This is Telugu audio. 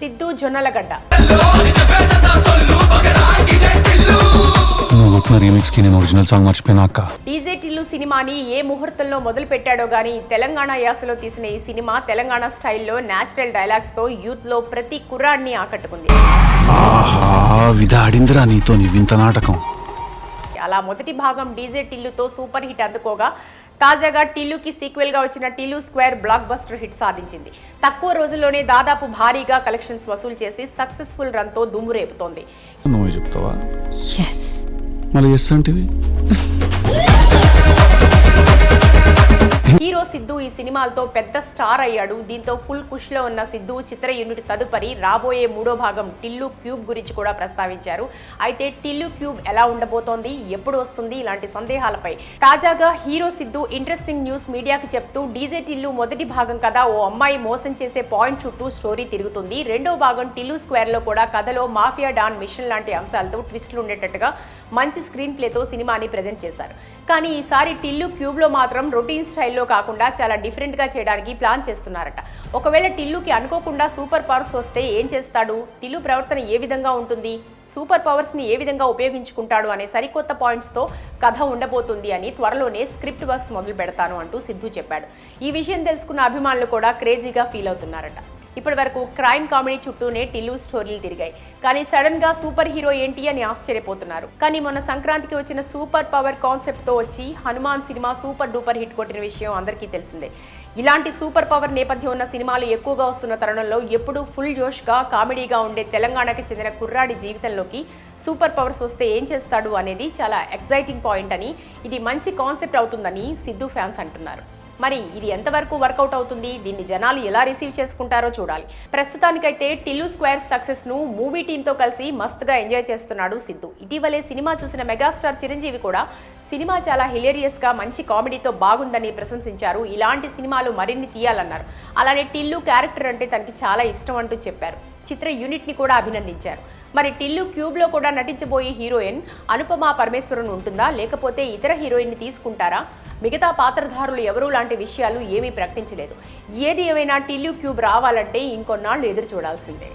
సిద్ధు జొన్నలగడ్డ. నువ్వు కొట్టిన రీమిక్స్కి నేను ఒరిజినల్ సాంగ్ మర్చిపోయినా అక్క. డీజే టిల్లు సినిమాని ఏ ముహూర్తంలో మొదలు పెట్టాడో గానీ తెలంగాణ యాసలో తీసిన ఈ సినిమా తెలంగాణ స్టైల్లో నేచురల్ డైలాగ్స్తో యూత్లో ప్రతి కుర్రాడిని ఆకట్టుకుంది. ఆహా విధాడిందిరా నీతో నీ వింత నాటకం. అలా మొదటి భాగం డీజే టిల్లుతో సూపర్ హిట్ అందుకోగా తాజాగా టిల్లుకి సీక్వెల్గా వచ్చిన Tillu square blockbuster hit సాధించింది. తక్కువ రోజుల్లోనే దాదాపు భారీగా కలెక్షన్స్ వసూలు చేసి సక్సెస్ఫుల్ రన్తో దుమ్ము రేపుతోంది. నువ్వే చెప్తావా? ఎస్ మళ్ళీ ఎస్ అంటివి? సిద్ధు ఈ సినిమాలతో పెద్ద స్టార్ అయ్యాడు. దీంతో ఫుల్ కుష్లో ఉన్న సిద్ధు చిత్ర యూనిట్ తదుపరి రాబోయే మూడో భాగం టిల్లు క్యూబ్ గురించి కూడా ప్రస్తావించారు. అయితే టిల్లు క్యూబ్ ఎలా ఉండబోతోంది ఎప్పుడు వస్తుంది ఇలాంటి సందేహాలపై తాజాగా హీరో సిద్ధు ఇంట్రెస్టింగ్ న్యూస్ మీడియాకి చెప్తూ డీజే టిల్లు మొదటి భాగం కదా ఓ అమ్మాయి మోసం చేసే పాయింట్ చుట్టూ స్టోరీ తిరుగుతుంది. రెండో భాగం టిల్లు స్క్వేర్లో కూడా కథలో మాఫియా డాన్ మిషన్ లాంటి అంశాలతో ట్విస్టులు ఉండేటట్టుగా మంచి స్క్రీన్ ప్లేతో సినిమాని ప్రజెంట్ చేశారు. కానీ ఈసారి టిల్లు క్యూబ్లో మాత్రం రొటీన్ స్టైల్లో కాకుండా చాలా డిఫరెంట్గా చేయడానికి ప్లాన్ చేస్తున్నారట. ఒకవేళ టిల్లుకి అనుకోకుండా సూపర్ పవర్స్ వస్తే ఏం చేస్తాడు? టిల్లు ప్రవర్తన ఏ విధంగా ఉంటుంది? సూపర్ పవర్స్ని ఏ విధంగా ఉపయోగించుకుంటాడు అనే సరికొత్త పాయింట్స్తో కథ ఉండబోతుంది అని త్వరలోనే స్క్రిప్ట్ వర్క్స్ మొదలు పెడతాను అంటూ సిద్ధు చెప్పాడు. ఈ విషయం తెలుసుకున్న అభిమానులు కూడా క్రేజీగా ఫీల్ అవుతున్నారట. ఇప్పటి వరకు క్రైమ్ కామెడీ చుట్టూనే టిల్లు స్టోరీలు తిరిగాయి. కానీ సడన్గా సూపర్ హీరో ఏంటి అని ఆశ్చర్యపోతున్నారు. కానీ మొన్న సంక్రాంతికి వచ్చిన సూపర్ పవర్ కాన్సెప్ట్తో వచ్చి Hanuman cinema super duper hit కొట్టిన విషయం అందరికీ తెలిసిందే. ఇలాంటి సూపర్ పవర్ నేపథ్యం ఉన్న సినిమాలు ఎక్కువగా వస్తున్న తరుణంలో ఎప్పుడూ ఫుల్ జోష్గా కామెడీగా ఉండే తెలంగాణకి చెందిన కుర్రాడి జీవితంలోకి సూపర్ పవర్స్ వస్తే ఏం చేస్తాడు అనేది చాలా ఎక్సైటింగ్ పాయింట్ అని ఇది మంచి కాన్సెప్ట్ అవుతుందని సిద్ధు ఫ్యాన్స్ అంటున్నారు. మరి ఇది ఎంతవరకు వర్కౌట్ అవుతుంది? దీన్ని జనాలు ఎలా రిసీవ్ చేసుకుంటారో చూడాలి. ప్రస్తుతానికైతే టిల్లు స్క్వేర్ సక్సెస్ను మూవీ టీంతో కలిసి మస్తుగా ఎంజాయ్ చేస్తున్నాడు సిద్ధు. ఇటీవలే సినిమా చూసిన మెగాస్టార్ చిరంజీవి కూడా సినిమా చాలా హిలేరియస్గా మంచి కామెడీతో బాగుందని ప్రశంసించారు. ఇలాంటి సినిమాలు మరిన్ని తీయాలన్నారు. అలానే టిల్లు క్యారెక్టర్ అంటే తనకి చాలా ఇష్టం అంటూ చెప్పారు. చిత్ర యూనిట్ని కూడా అభినందించారు. మరి టిల్లు క్యూబ్లో కూడా నటించబోయే హీరోయిన్ అనుపమ పరమేశ్వరన్ ఉంటుందా? లేకపోతే ఇతర హీరోయిన్ని తీసుకుంటారా? మిగతా పాత్రధారులు ఎవరు లాంటి విషయాలు ఏమీ ప్రకటించలేదు. ఏది ఏమైనా టిల్లు క్యూబ్ రావాలంటే ఇంకొన్నాళ్ళు ఎదురు చూడాల్సిందే.